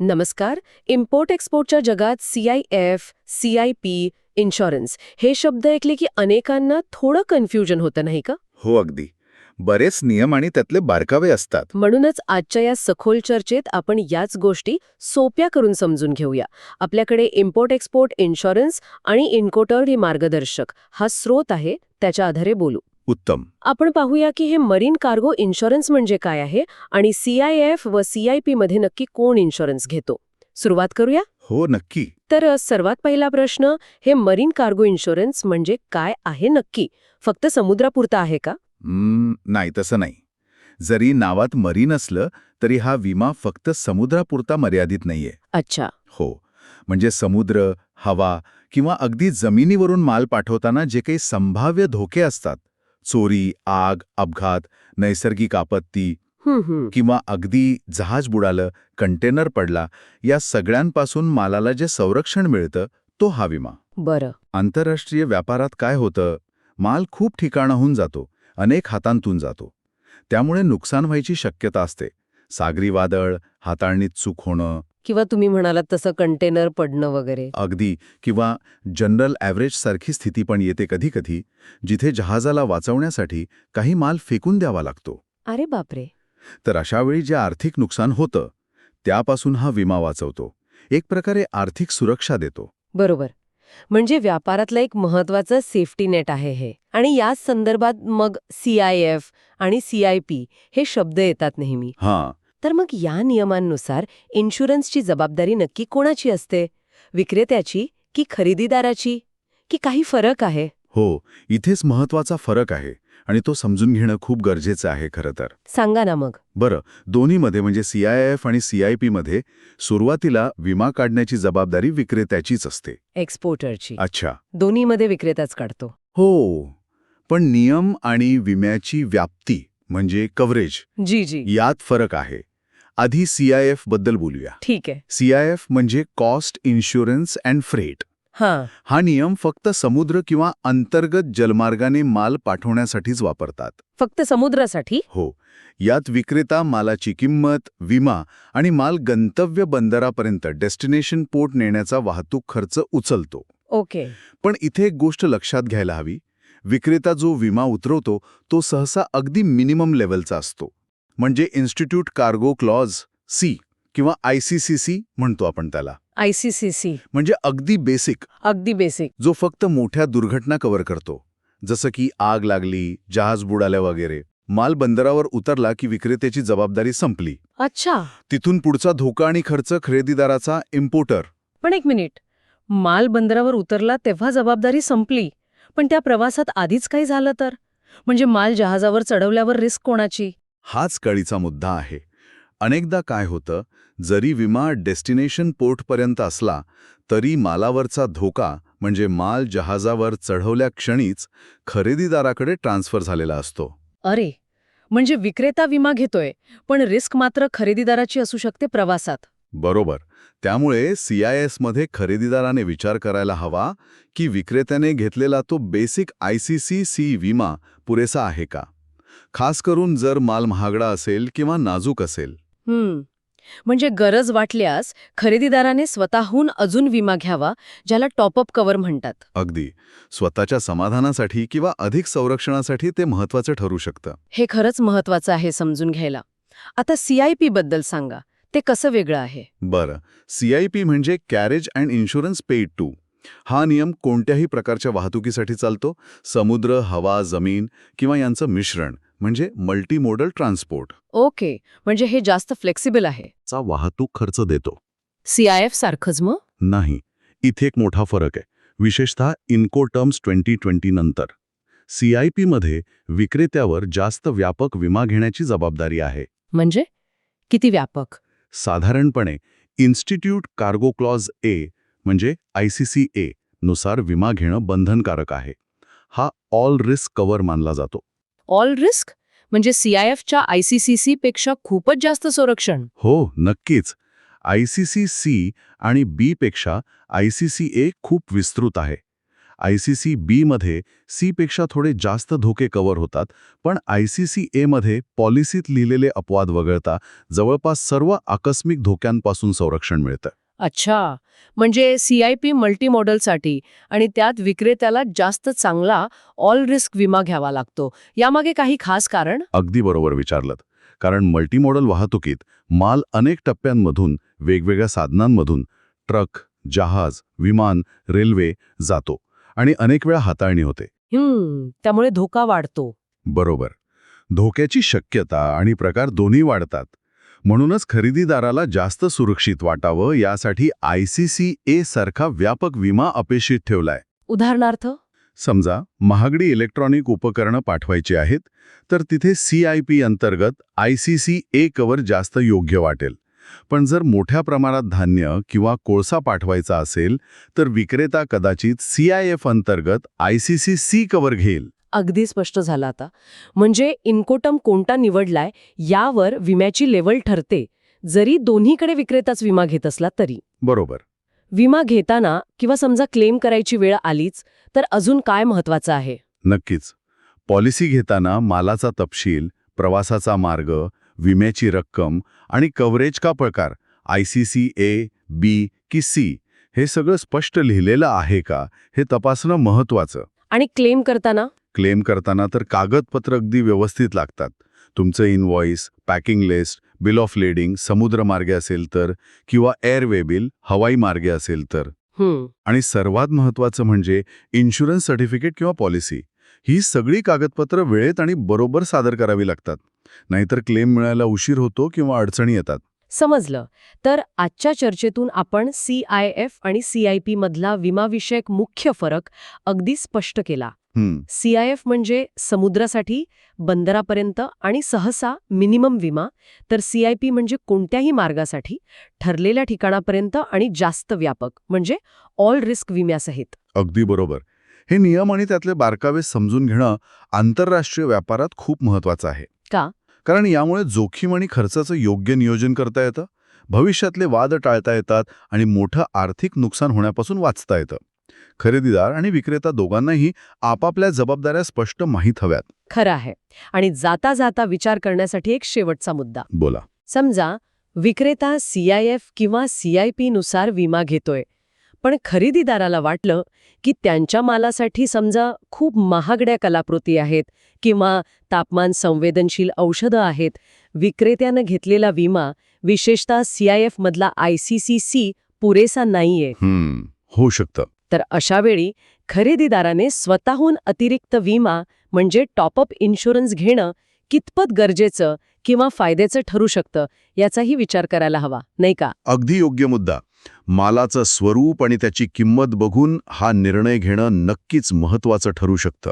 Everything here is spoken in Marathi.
नमस्कार इम्पोर्ट एक्सपोर्टच्या जगात C I F C I P insurance हे शब्द ऐकले की अनेकांना थोडं कन्फ्युजन होतं नाही का? हो अगदी. बरेच नियम आणि त्यातले बारकावे असतात. म्हणूनच आजच्या या सखोल चर्चेत आपण याच गोष्टी सोप्या करून समजून घेऊया. आपल्याकडे इम्पोर्ट एक्सपोर्ट इन्शुरन्स आणि इन्कोटर्ड मार्गदर्शक. हा स्रोत आहे त्याच्या आधारे बोलू. उत्तम. आपण पाहूया की हे मरीन कार्गो इन्शुरन्स म्हणजे काय आहे आणि सी आय एफ व सी आय पी मध्ये नक्की कोण इन्शुरन्स घेतो. सुरुवात करूया? हो नक्की. तर सर्वात पहिला प्रश्न हे मरीन कार्गो इन्शुरन्स म्हणजे काय आहे नक्की? फक्त समुद्रापुरता आहे का? नाही तसं नाही. जरी नावात मरीन असलं तरी हा विमा फक्त समुद्रापुरता मर्यादित नाहीये. अच्छा. हो म्हणजे समुद्र हवा किंवा अगदी जमिनीवरून माल पाठवताना जे काही संभाव्य धोके असतात चोरी आग अपघात नैसर्गिक आपत्ती किंवा अगदी जहाज बुडालं कंटेनर पडला या सगळ्यांपासून मालाला जे संरक्षण मिळतं तो हा विमा. बरं. आंतरराष्ट्रीय व्यापारात काय होतं? माल खूप ठिकाणाहून जातो अनेक हातांतून जातो. त्यामुळे नुकसान व्हायची शक्यता असते. सागरी वादळ हाताळणीत चूक होणं किंवा तुम्ही म्हणालात तसं कंटेनर पडणं वगैरे? अगदी. किंवा जनरल ॲव्हरेज सारखी स्थिती पण येते कधीकधी जिथे जहाजाला वाचवण्यासाठी काही माल फेकून द्यावा लागतो. अरे बापरे! तर अशावेळी जे आर्थिक नुकसान होतं त्यापासून हा विमा वाचवतो. एक प्रकारे आर्थिक सुरक्षा देतो. बरोबर. म्हणजे व्यापारातलं एक महत्वाचं सेफ्टी नेट आहे हे. आणि याच संदर्भात मग सी आय एफ आणि सी आय पी हे शब्द येतात नेहमी. हां. तर मग या नियमांनुसार इन्शुरन्सची जबाबदारी नक्की कोणाची असते? विक्रेत्याची की खरेदीदाराची? की काही फरक आहे? हो इथेच महत्त्वाचा फरक आहे आणि तो समजून घेणं खूप गरजेचं आहे खरं तर. सांगा ना मग. बरं दोन्हीमध्ये म्हणजे सी आय एफ आणि सी आय पीमध्ये सुरुवातीला विमा काढण्याची जबाबदारी विक्रेत्याचीच असते. एक्सपोर्टरची अच्छा. दोन्हीमध्ये विक्रेताच काढतो. हो पण नियम आणि विम्याची व्याप्ती म्हणजे कव्हरेज जी जी. यात फरक आहे. आधी सी आय एफबद्दल बोलूया. ठीक आहे. सी आय एफ म्हणजे कॉस्ट इन्शुरन्स अँड फ्रेट हां. हा नियम फक्त समुद्र किंवा अंतर्गत जलमार्गाने माल पाठवण्यासाठीच वापरतात. फक्त समुद्रासाठी? हो. यात विक्रेता मालाची किंमत विमा आणि माल गंतव्य बंदरापर्यंत डेस्टिनेशन पोर्ट नेण्याचा वाहतूक खर्च उचलतो. ओके. पण इथे एक गोष्ट लक्षात घ्यायला हवी. विक्रेता जो विमा उतरवतो तो सहसा अगदी मिनिमम लेवलचा असतो. म्हणजे इन्स्टिट्यूट कार्गो क्लॉज सी किंवा आय सी सी सी म्हणतो आपण त्याला. आय सी सी सी म्हणजे अगदी बेसिक अगदी बेसिक जो फक्त मोठ्या दुर्घटना कव्हर करतो. जसं की आग लागली जहाज बुडाल्या वगैरे. माल बंदरावर उतरला की विक्रेत्याची जबाबदारी संपली. अच्छा. तिथून पुढचा धोका आणि खर्च खरेदीदाराचा इम्पोर्टर पण एक मिनिट. माल बंदरावर उतरला तेव्हा जबाबदारी संपली. पण त्या प्रवासात आधीच काही झालं तर? म्हणजे माल जहाजावर चढवल्यावर रिस्क कोणाची? हाच कळीचा मुद्दा आहे. अनेकदा काय होतं जरी विमा डेस्टिनेशन पोर्टपर्यंत असला तरी मालावरचा धोका म्हणजे माल जहाजावर चढवल्या क्षणीच खरेदीदाराकडे ट्रान्सफर झालेला असतो. अरे! म्हणजे विक्रेता विमा घेतोय पण रिस्क मात्र खरेदीदाराची असू शकते प्रवासात. बरोबर. त्यामुळे सी आय एसमध्ये खरेदीदाराने विचार करायला हवा की विक्रेत्याने घेतलेला तो basic I C C C विमा पुरेसा आहे का? खास करून जर माल महागडा असेल किंवा नाजूक असेल. हम्म. म्हणजे गरज वाटल्यास खरेदीदाराने स्वतःहून अजून विमा घ्यावा ज्याला टॉपअप कव्हर म्हणतात. अगदी. स्वतःच्या समाधानासाठी किंवा अधिक संरक्षणासाठी ते महत्वाचं ठरू शकतं. हे खरंच महत्वाचं आहे समजून घ्यायला. आता सीआयपी बद्दल सांगा. ते कसं वेगळं आहे? बरं. सी आय पी म्हणजे carriage and insurance paid to. हा नियम कोणत्याही प्रकारच्या वाहतुकीसाठी चालतो. समुद्र हवा जमीन किंवा यांचं मिश्रण. म्हणजे मल्टीमोडल ट्रान्सपोर्ट ओके म्हणजे हे जास्त फ्लेक्सिबल आहे. चा वाहतूक खर्च देतो. सीआयएफ सारखंच मग? नाही इथे एक मोठा फरक आहे. विशेषतः इन्को टर्म्स ट्वेंटी ट्वेंटी नंतर. सी आय पीमध्ये विक्रेत्यावर जास्त व्यापक विमा घेण्याची जबाबदारी आहे. म्हणजे? किती व्यापक? साधारणपणे इन्स्टिट्यूट कार्गो क्लॉज ए म्हणजे आय सी सी ए नुसार विमा घेणं बंधनकारक आहे. हा ऑल रिस्क कव्हर मानला जातो. All risk? म्हणजे सीआयएफच्या आयसीसीसी पेक्षा खूपच जास्त संरक्षण. हो नक्कीच. आयसीसी सी आणि बी पेक्षा आयसीसी ए खूप विस्तृत आहे. आयसीसी बी मध्ये सी पेक्षा थोडे जास्त धोके कव्हर होतात पण आयसीसी ए मध्ये पॉलिसीत लिहिलेले अपवाद वगळता जवळपास सर्व आकस्मिक धोक्यांपासून संरक्षण मिळतं. अच्छा. म्हणजे सी आय पी मल्टी मॉडेलसाठी आणि त्यात विक्रेत्याला जास्त चांगला ऑल रिस्क विमा घ्यावा लागतो. यामागे काही खास कारण? अगदी बरोबर विचारलं कारण मल्टीमॉडल वाहतुकीत माल अनेक टप्प्यांमधून वेगवेगळ्या साधनांमधून ट्रक जहाज विमान रेल्वे जातो आणि अनेक वेळा हाताळणी होते. त्यामुळे धोका वाढतो. बरोबर. धोक्याची शक्यता आणि प्रकार दोन्ही वाढतात. म्हणूनच खरेदीदाराला जास्त सुरक्षित वाटावं यासाठी आय सी सी ए सारखा व्यापक विमा अपेक्षित ठेवलाय. उदाहरणार्थ? समजा महागडी इलेक्ट्रॉनिक उपकरणं पाठवायची आहेत तर तिथे सी आय पी अंतर्गत I C C A cover जास्त योग्य वाटेल. पण जर मोठ्या प्रमाणात धान्य किंवा कोळसा पाठवायचा असेल तर विक्रेता कदाचित सी आय एफ अंतर्गत I C C C cover घेईल. अगदी स्पष्ट झालं आता. म्हणजे इन्कोटम कोणता निवडलाय यावर विम्याची लेवल ठरते. जरी दोन्हीकडे विक्रेताच विमा घेत असला तरी. बरोबर. विमा घेताना किंवा समजा क्लेम करायची वेळ आलीच तर अजून काय महत्वाचं आहे? नक्कीच. पॉलिसी घेताना मालाचा तपशील प्रवासाचा मार्ग विम्याची रक्कम आणि कव्हरेज का प्रकार I C C A B की सी हे सगळं स्पष्ट लिहिलेलं आहे का हे तपासणं महत्त्वाचं. आणि क्लेम करताना? क्लेम करताना तर कागदपत्र अगदी व्यवस्थित लागतात. तुमचं invoice packing list bill of lading समुद्रमार्गे असेल तर किंवा एअरवे बिल हवाई मार्गे असेल तर. आणि सर्वात महत्त्वाचं म्हणजे इन्शुरन्स सर्टिफिकेट किंवा पॉलिसी ही सगळी कागदपत्र वेळेत आणि बरोबर सादर करावी लागतात. नाहीतर क्लेम मिळायला उशीर होतो किंवा अडचणी येतात. समजलं. तर आजच्या चर्चेतून आपण सी आय एफ आणि सी आय पी मधला विमाविषयक मुख्य फरक अगदी स्पष्ट केला. सी आय एफ म्हणजे समुद्रासाठी बंदरापर्यंत आणि सहसा मिनिमम विमा तर सी आय पी म्हणजे कोणत्याही मार्गासाठी ठरलेल्या ठिकाणापर्यंत आणि जास्त व्यापक म्हणजे ऑल रिस्क विम्यासहित. अगदी बरोबर. हे नियम आणि त्यातले बारकावे समजून घेणं आंतरराष्ट्रीय व्यापारात खूप महत्वाचं आहे. का? कारण यामुळे जोखीम आणि खर्चाचं योग्य नियोजन करता येतं भविष्यातले वाद टाळता येतात आणि मोठं आर्थिक नुकसान होण्यापासून वाचता येतं. खरेदीदार आणि विक्रेता दोघांनाही आपापल्या जबाबदाऱ्या स्पष्ट माहीत हव्यात. खरं आहे. आणि जाता जाता विचार करण्यासाठी एक शेवटचा मुद्दा. बोला. समजा विक्रेता सी आय एफ किंवा सी आय पी नुसार विमा घेतोय. पण खरेदीदाराला वाटलं की त्यांच्या मालासाठी समजा खूप महागड्या कलाकृती आहेत किंवा तापमान संवेदनशील औषधं आहेत विक्रेत्यानं घेतलेला विमा विशेषतः सी आय एफ मधला आय सी सी सी पुरेसा नाहीये. होऊ शकतं. तर अशा वेळी खरेदीदाराने स्वतःहून अतिरिक्त विमा म्हणजे टॉपअप इन्शुरन्स घेणं कितपत गरजेचं किंवा फायद्याचं ठरू शकतं याचाही विचार करायला हवा नाही का? अगदी योग्य मुद्दा. मालाचं स्वरूप आणि त्याची किंमत बघून हा निर्णय घेणं नक्कीच महत्त्वाचं ठरू शकतं.